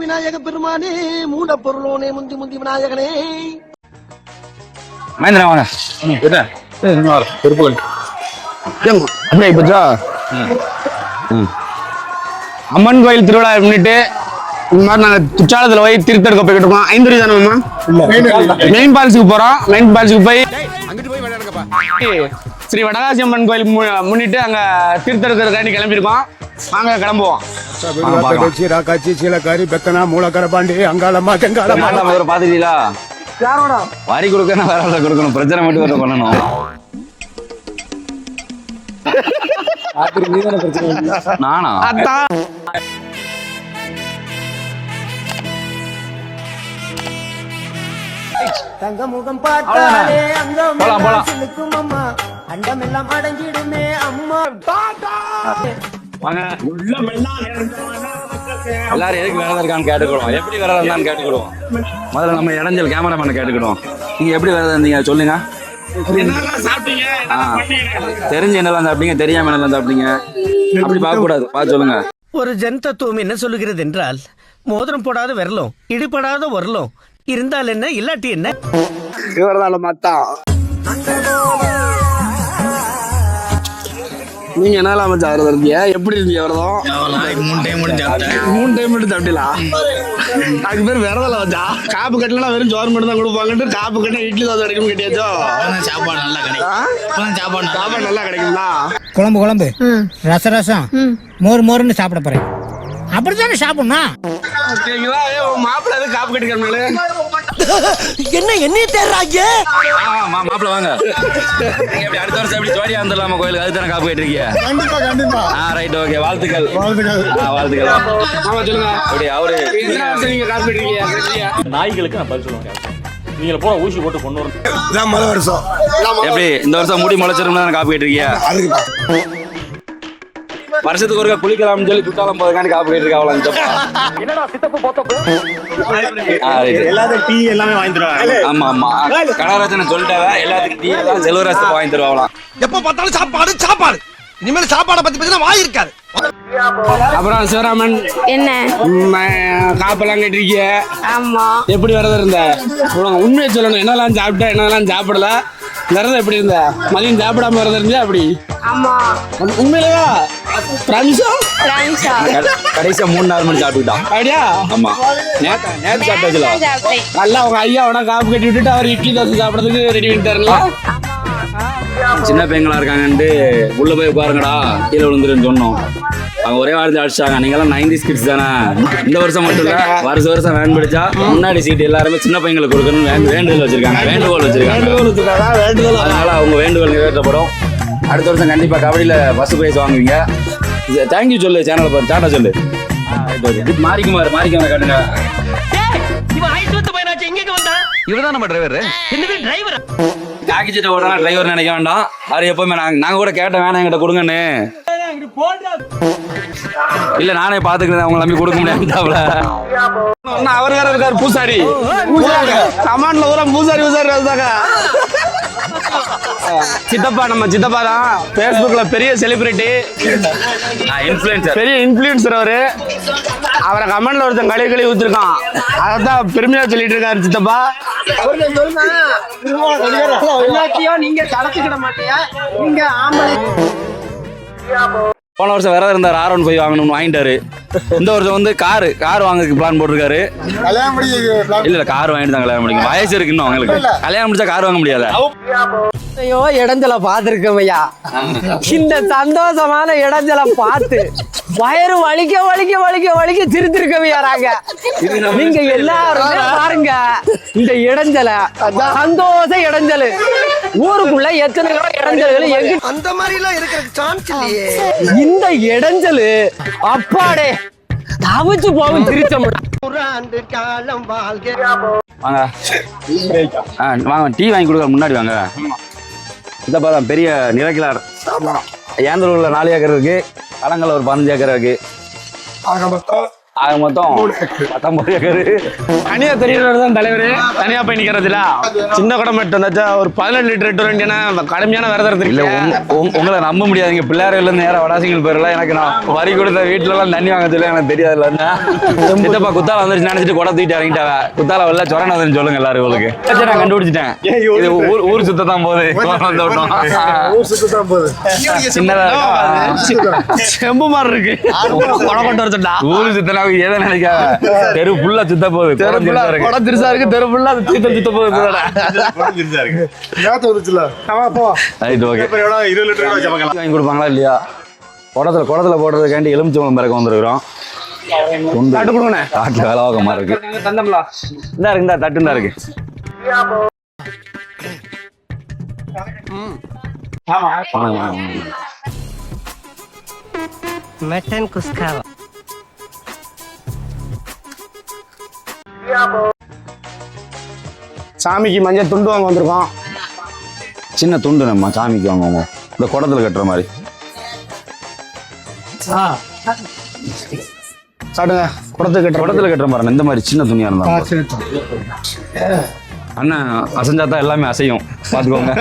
விநாயக பெருமானே மூட பொருளோனே முந்தி முந்தி விநாயகனே. மகேந்திரா வாங்க. என்ன? பொறுப்பு அப்படியே இப்பச்சா அம்மன் கோயில் திருவிழா முன்னிட்டு இந்த மாதிரி நாங்க குற்றாலத்துல போய் திருத்தெடுக்க போய்கிட்டு இருக்கோம் ஐந்தூரி தானே மெயின் பால்ஸுக்கு போறோம். மெயின் பால்ஸுக்கு போய் ஸ்ரீ வடகாசி அம்மன் கோயில் முன்னிட்டு அங்க தீர்த்தெடுக்கிறதுக்காண்டி கிளம்பியிருக்கோம். வாங்க கிளம்புவோம். சீராக்காச்சி சீலக்காரி பெத்தனா மூலக்கர பாண்டி அங்காளம்மா தெங்காளம்மா முதல்ல பாத்துட்டீங்களா வரி கொடுக்கணும் வேற ஆளை கொடுக்கணும். பிரச்சனை மட்டும் வேற பண்ணணும். நானா? தங்கமுகம் பார்த்தாலே அங்கம் போலாம், போலாம். சிலுக்கும் அம்மா. அண்டம் எல்லாம் அடங்கிடுமே அம்மா. வாங்க. எல்லாரும் எதுக்கு விரதம் இருக்கான்னு கேட்டுக்கிடுவோம். எப்படி விரதம் இருந்தான்னு கேட்டுக்கிடுவோம். முதல்ல நம்ம இடைஞ்சல் கேமராமேனை கேட்டுக்கிடுவோம். நீங்க எப்படி விரதம் இருந்தீங்க? சொல்லுங்க. தெரிஞ்சு என்னெல்லாம் சாப்பிட்டீங்க? தெரியாம என்னெல்லாம் சாப்பிட்டீங்க? அப்படி பார்க்க கூடாது பார்த்து சொல்லுங்க. ஒரு ஜன் தத்துவம் என்ன சொல்லுகிறது என்றால் மோதிரம் போடாத விரலும் இடிபடாத உரலும் இருந்தால் என்ன இல்லாட்டி என்ன? இவர்தான மத்தான் நீங்க என்னலாம் மச்சான் விரதம் இருந்தீங்க எப்படி இருந்தீங்க விரதம்? மூணு டைம் முடிஞ்சா மூணு டைம் மட்டும் சாப்பிட்டீங்களா? அதுக்கு பேர் விரதம் வச்சா காப்பு கட்டினா வெறும் சோறு மட்டும் தான் கொடுப்பாங்கன்ட்டு காப்பு கட்டினா இட்லி தோசை கிடைக்கும் கட்டியாச்சோ? சாப்பாடு நல்லா கிடைக்கும். சாப்பாடு சாப்பாடு நல்லா கிடைக்குங்களா? குழம்பு குழம்பு. ரச ரசம் மோர் மோர்னு சாப்பிட போறேன். அப்படித்தானே சாப்பிடணும்? மாப்பிள்ளை காப்பு கட்டிக்கிறனால என்ன என்னைய தேடுறாங்க? மாப்பிள்ள வாங்க. அடுத்த வருஷம் எப்படி ஜோடியா வந்துடலாமா கோயிலுக்கு? அதுக்கு தானே காப்பு கேட்டிருக்கீங்க? கண்டிப்பா கண்டிப்பா. ஆ ரைட் ஓகே வாழ்த்துக்கள். வாழ்த்துக்கள். ஆ வாழ்த்துக்கள். ஆமா சொல்லுங்க. அப்படி அவரு எத்தனை வருஷம் நீங்க காப்பு கட்டிருக்கீங்க? சரியா? நாய்களுக்கு நான் பதில் சொல்லுவேன் நீங்க போன ஊசி போட்டு கொண்டு வரணும். இதான் முதல் வருஷம். எப்படி இந்த வருஷம் முடி முளைச்சிருந்தா தானே காப்பு கேட்டிருக்கீங்க? அதுக்கு வருஷத்துக்கு ஒருக்கா குளிக்கலாம்னு சொல்லி குற்றாலம் போறதுக்காண்டி காப்பு கேட்டிருக்கா அவ்வளோ என்னடா சித்தப்பு போத்தப்பு? எல்லாத்தையும் டீ எல்லாமே வாங்கி தருவாங்க. ஆமா ஆமா. கனகராஜனை சொல்லிட்டாங்க எல்லாத்துக்கும் டீ எல்லாம் செல்வராஜ் வாங்கி தருவாங்களாம் எப்ப பார்த்தாலும் சாப்பாடு சாப்பாடு. இனிமேல் சாப்பாடை பத்தி பேசினா வாய் இருக்காது. அப்புறம் சிவராமன் என்ன? காப்பெல்லாம் கட்டிருக்கீங்க ஆமா. எப்படி விரதம் இருந்த? உண்மையை சொல்லணும். என்னெல்லாம் சாப்பிட்ட என்னெல்லாம் சாப்பிடல? விரதம் எப்படி இருந்த? மதியம் சாப்பிடாம விரதம் இருந்தியா அப்படி? ஆமா. உண்மையிலேயா? பிரமிஷம் பிரான்ஸா கடைசியா மூணு நாலு மணி சாப்பிட்டுட்டான் அப்படியா? ஆமா. நேத்து நேத்து சாப்பிட்டாச்சுல சாப்பிட்டேன். நல்லா உங்க ஐயா உன காப்பு கட்டி விட்டுட்டு அவர் இட்லி தோசை சாப்பிடறதுக்கு ரெடி பண்ணிட்டாருல சின்ன பையங்களா இருக்காங்கன்ட்டு உள்ள போய் உட்காருங்கடா கீழே விழுந்துருன்னு சொன்னோம். அவங்க ஒரே வாரத்தில் அடிச்சாங்க. நீங்க எல்லாம் நைன்டி கிட்ஸ் தானே? இந்த வருஷம் மட்டும் இல்ல வருஷம் வருஷம் வேன் பிடிச்சா முன்னாடி சீட் எல்லாருமே சின்ன பையங்களுக்கு கொடுக்கணும்னு வேண்டு- வேண்டுதல் வச்சிருக்காங்க. வேண்டுகோள் வச்சிருக்காங்க. அதனால அவங்க வேண்டுகோள் நிறைவேற்றப்படும். அடுத்த வருஷம் கண்டிப்பா கபடியில ஃபர்ஸ்ட் பிரைஸ் வாங்குவீங்க. தேங்க்யூ சொல்லு சேனலை பார்த்து டாட்டா சொல்லு. மாரிக்குமார் மாரிக்குமார் காட்டுங்க. இவன் ஐஸ்வத்த பையனாச்சு எங்க வந்தா? இவர்தான் நம்ம டிரைவர் என்னது டிரைவர் ஜாக்கி சட்டை ஓடலாம் டிரைவர் நினைக்க வேண்டாம். அவர் எப்பவுமே நாங்க நாங்க கூட கேட்டேன் வேணாம் என்கிட்ட கொடுங்கன்னு. இல்ல நானே பாத்துக்கிறேன். அவங்க நம்பி கொடுக்க முடியாதுல அவர் வேற இருக்காரு பூசாரி. கமாண்ட்ல ஊரா பூசாரி பூசாரி வந்தாங்க சித்தப்பா நம்ம சித்தப்பா தான். Facebookல பெரிய செலிபிரிட்டி இன்ஃபுளுசர் பெரிய இன்ஃப்ளூயன்சர் அவரு. அவரை கமெண்ட்ல ஒருத்தன் கழுவி கழுவி ஊத்திருக்கான். அதான் பெருமையா சொல்லிட்டு இருக்காரு சித்தப்பா. போன வருஷம் வேற இருந்தார் ஆர் ஒன் ஃபைவ் வாங்கணும்னு வாங்கிட்டாரு. இந்த வருஷம் வந்து கார் கார் வாங்குறதுக்கு பிளான் போட்டிருக்காரு. கல்யாணம் இல்ல இல்ல கார் வாங்கிட்டு தான் கல்யாணம் முடிக்கும் வயசு இருக்கு இன்னும் அவங்களுக்கு. கல்யாணம் முடிச்சா கார் வாங்க முடியாத? ஐயோ இடைஞ்சல பார்த்துருக்கோம் ஐயா. இந்த சந்தோஷமான இடைஞ்சல பார்த்து வயிறு வலிக்க வலிக்க வலிக்க வலிக்க திருத்திருக்கவையாராங்க நீங்க எல்லாருமே பாருங்க இந்த இடைஞ்சல. சந்தோஷ இடைஞ்சல். ஊருக்குள்ள எத்தனை இடைஞ்சல்கள் எங்க அந்த மாதிரி எல்லாம் இருக்கிற சான்ஸ் இல்லையே. இந்த இடைஞ்சல் அப்பாடே. தவிச்சு போகும் திருச்சமுடா ஒரு ஆண்டு காலம் வாழ்க. வாங்க. ஆ வாங்க டீ வாங்கி கொடுக்க முன்னாடி வாங்க. இந்த பாதான் பெரிய நிலக்கிலார் ஏந்தலூர்ல நாலு ஏக்கர் இருக்கு. கலங்கல்ல ஒரு பதினஞ்சு ஏக்கர் இருக்கு. ஆக மொத்தம் பத்தொன்பது ஏக்கரு. தனியா தெரியறது தான் தலைவர். தனியா போய் நிக்கிறதுல? சின்ன குடம் மட்டும் வந்தாச்சா ஒரு பதினெட்டு லிட்டர் எட்டு வேண்டியனா கடுமையான விரதம் இல்ல உங்களை நம்ப முடியாதுங்க. பிள்ளையாரில இருந்து நேரம் வடாசிங்கள் பேர்ல எனக்கு நான் வரி கொடுத்த வீட்டுல எல்லாம் தண்ணி வாங்க சொல்லி எனக்கு தெரியாதுல்ல. சித்தப்பா குத்தால வந்துருச்சு நினைச்சிட்டு குடம் தூக்கிட்டு இறங்கிட்டாவ குத்தால வரல சொரண வந்து சொல்லுங்க எல்லாரும் சரி, நான் கண்டுபிடிச்சிட்டேன். இது ஊர் ஊர் சுத்த. தான் போகுது. சின்னதா? செம்பு மாதிரி இருக்கு. குடம் கொண்டு வரச்சுட்டா ஊரு சுத்தனா எதை தெரு ஃபுல்லா சுத்த போகுது. சின்னதா இருக்கு. குடம் திருசா இருக்கு தெரு ஃபுல்லா சீத்த சுத்த போகுது ரைட் ஓகே வாங்கி கொடுப்பாங்களா இல்லையா? குடத்துல குடத்துல போடுறதுக்காண்டி எலுமிச்சம்பழம் பிறக்க வந்திருக்கிறோம். தட்டு கொடுங்கண்ணே. காட்டுல இருக்கு. தந்தம்லா. இந்தா இருக்கு இந்தா தட்டு. மட்டன் குஸ்காவா? சாமிக்கு மஞ்சள் துண்டு வாங்க வந்திருக்கோம். சின்ன துண்டு நம்ம சாமிக்கு வாங்குவோம். இந்த குடத்துல கட்டுற மாதிரி. சாப்பிடுங்க. குடத்துக்கு கட்டுற குடத்துல கட்டுற மாதிரி. இந்த மாதிரி சின்ன துணியா இருந்தா அண்ணன் அசைஞ்சாதான் எல்லாமே அசையும். பாத்துக்கோங்க.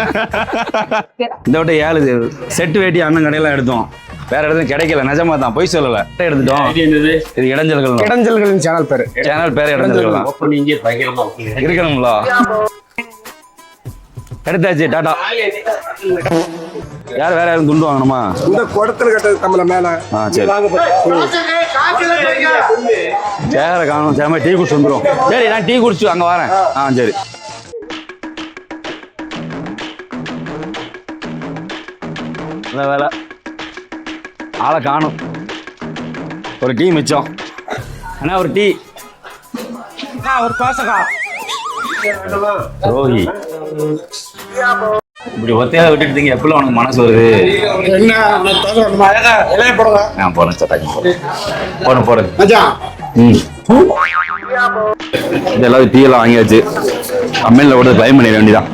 இந்த விட்ட ஏழு செட்டு வேட்டி அண்ணன் கடையில எடுத்தோம். வேற இடத்துல கிடைக்கல. நிஜமா தான். பொய் சொல்லல. எடுத்துட்டோம். இது இடைஞ்சல்கள் தான். இடைஞ்சல்களின். சேனல் பேரு. சேனல் பேர் இடைஞ்சல்கள் இருக்கணும்ல. எடுத்தாச்சு டாடா. யார் வேற யாரும் துண்டு வாங்கணுமா? இந்த குடத்துல கட்டது நம்மள மேல. ஆ சரி. சேர காணும் சேர டீ குடிச்சு வந்துடும் சரி நான் டீ குடிச்சு அங்க வரேன். ஆ சரி. நல்ல வேலை. ஆளை காணும். ஒரு டீ மிச்சம். அண்ணா ஒரு டீ. ஒரு பாசகா ரோஹி இப்படி ஒத்தையாக விட்டுட்டீங்க எப்பல உனக்கு மனசு வருது? என்ன இலைய போடுங்க. நான் போறேன் சட்டாக்கி போறேன் போறேன் ம். இது எல்லாத்தையும் டீ எல்லாம் வாங்கியாச்சு. கம்பெனியில் கூட கிளைம் பண்ணிட வேண்டியதான்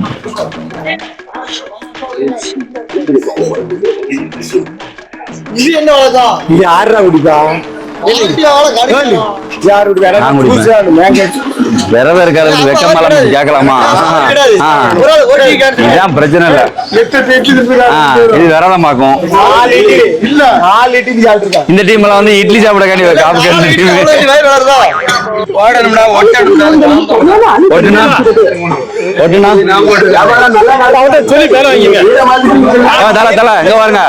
இது என்ன வழக்கம் யாரா குடிப்பா? யார் குடிப்பா. விரதம் இருக்கிறதுக்கு வெக்கமெல்லாம் கேட்கலாமா? ஆ. இதுதான் பிரச்சனை இல்லை. இது விரதம் பார்க்கும் இல்ல. நாலு லிட்டர் சாப்பிட்டுருக்கா இந்த டீம் எல்லாம் வந்து இட்லி சாப்பிட காண்டி காப்பு டீம் ஒட்டுனா ஒட்டுனா சொல்லி பேர வைங்க ஆ, தல தல இங்க பாருங்க.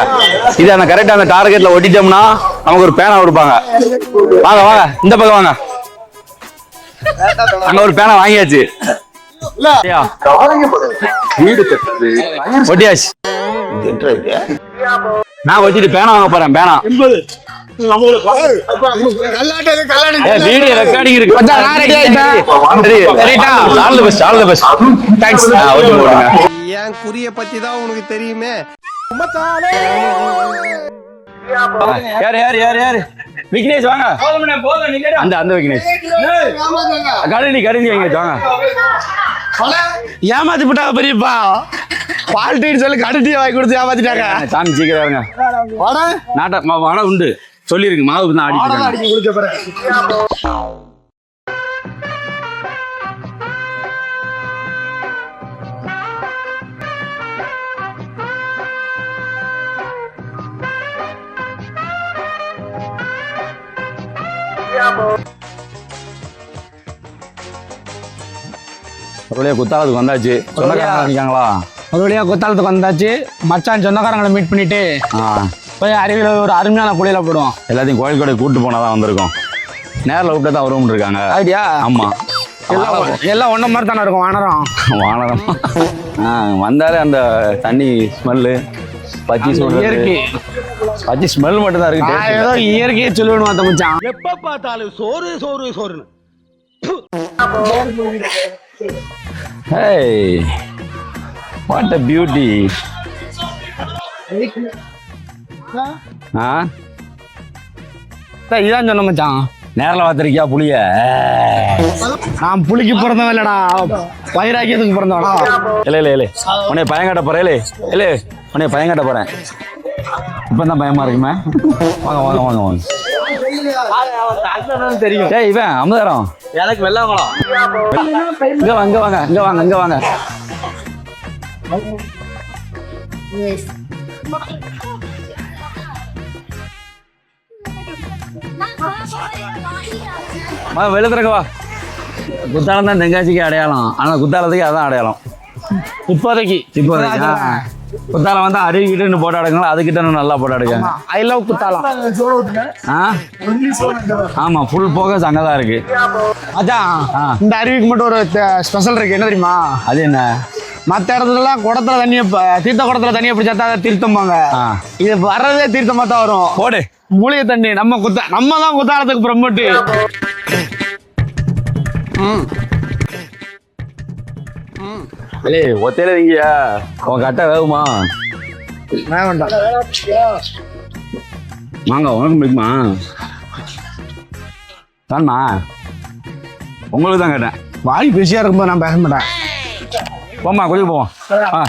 இது அந்த கரெக்டா அந்த டார்கெட்ல ஒட்டிட்டோம்னா நமக்கு ஒரு பேனா கொடுப்பாங்க. வாங்க வாங்க இந்த பக்கம் வாங்க. அங்க ஒரு பேனா வாங்கியாச்சு? ஒட்டியாச்சு. நான் பேனா வாங்க போறேன் பேனா. வீடியோ ரெக்கார்டிங் இருக்கு. நான் ready ஆயிட்டேன். சரி Sarita all the best all the best thanks okay போடுங்க. என் குறிய பத்தி தான் உனக்கு தெரியுமே. யார் யார் யார் யார்? விக்னேஷ் வாங்க. அந்த அந்த விக்னேஷ். கடைசி கடைசி விக்னேஷ் வாங்க. ஏமாத்தி போட்டாங்க பெரியப்பா. பால் டீ சொல்லி கடை டீ வாங்கி கொடுத்து ஏமாத்திட்டாங்க. சாமி சீக்கிரம் இருங்க நாட்டா வடை உண்டு. சொல்லிருக்கு மாவு தான் ஆடிட்டு அப்படியே குத்தாலத்துக்கு வந்தாச்சு. சொந்தக்காரங்க இருக்காங்களா? வழியா கொத்தாலத்துக்கு வந்தாச்சு. மச்சான் சொந்தக்காரங்களை மீட் பண்ணிட்டு போய் அருவியில் ஒரு அருமையான குளியில போடுவோம். எல்லாத்தையும் கோயில் கூட கூட்டு போனா தான் வந்திருக்கோம். நேரில் விட்டு தான் வருவோம்னு இருக்காங்க. ஐடியா ஆமா. எல்லாம் எல்லாம் ஒன்ன மாதிரி தானே இருக்கும் வானரம்? வானரம். ஆ வந்தாலே அந்த தண்ணி ஸ்மெல்லு பச்சி இயற்கை சொல்றது. பச்சி ஸ்மெல் மட்டும் தான் இருக்கு நான் ஏதோ இயற்கையை சொல்லுவேன் பார்த்த மச்சான். எப்ப பார்த்தாலும் சோறு சோறு சோறுன்னு. What a beauty. ஆ இதான் சொன்ன மச்சான். நேரில் பார்த்துருக்கியா புளிய? நான் புளிக்கு பிறந்தவன் இல்லடா. வைராக்கியத்துக்கு பிறந்தவனா? இல்லை இல்லை இல்லை உன்னை பயம் காட்ட போறேன் இல்லை இல்லை உன்னை பயம் காட்ட போறேன். இப்போ தான் பயமா இருக்குமே. வாங்க வாங்க வாங்க வாங்க. ஏய் இவன் அமுதாரம். எனக்கு வெள்ளாங்களாம். இங்க வாங்க இங்க வாங்க இங்க வாங்க இங்க வாங்க. வா வா. குத்தாலம் தான் தெங்காசிக்கு அடையாளம். ஆனா குத்தாலத்துக்கு அதான் அடையாளம். இப்போதைக்கு. இப்போதைக்கு. குத்தாலம் வந்து அருவிக்கிட்டு போட்டாடுங்களா? அதுக்கிட்ட நல்லா போட்டாடுங்க. ஐ லவ் குத்தாலம் ஆ? ஆமா ஃபுல் போகஸ் அங்கே தான் இருக்கு. அதான் ஆ. இந்த அருவிக்கு மட்டும் ஒரு ஸ்பெஷல் இருக்கு. என்ன தெரியுமா? அது என்ன? மற்ற இடத்துலலாம் குடத்துல தண்ணியை தீர்த்த குடத்துல தண்ணியை பிடிச்சா தான் தீர்த்தம்பாங்க. இது வர்றதே தீர்த்தமா தான் வரும். போடு. மூலிகை தண்ணி நம்ம குத்த நம்ம தான் குத்தாலத்துக்கு ப்ரமோட்டு ஏய் ஒத்தையில நீங்க உன் கட்டை வேகுமா வேண்டாம். வாங்க உனக்கும் பிடிக்குமா? தான்மா. உங்களுக்கு தான் கேட்டேன் வாய் பிஸியா இருக்கும்போது நான் பேச மாட்டேன். போம்மா கொஞ்சம் போவோம். ஆ.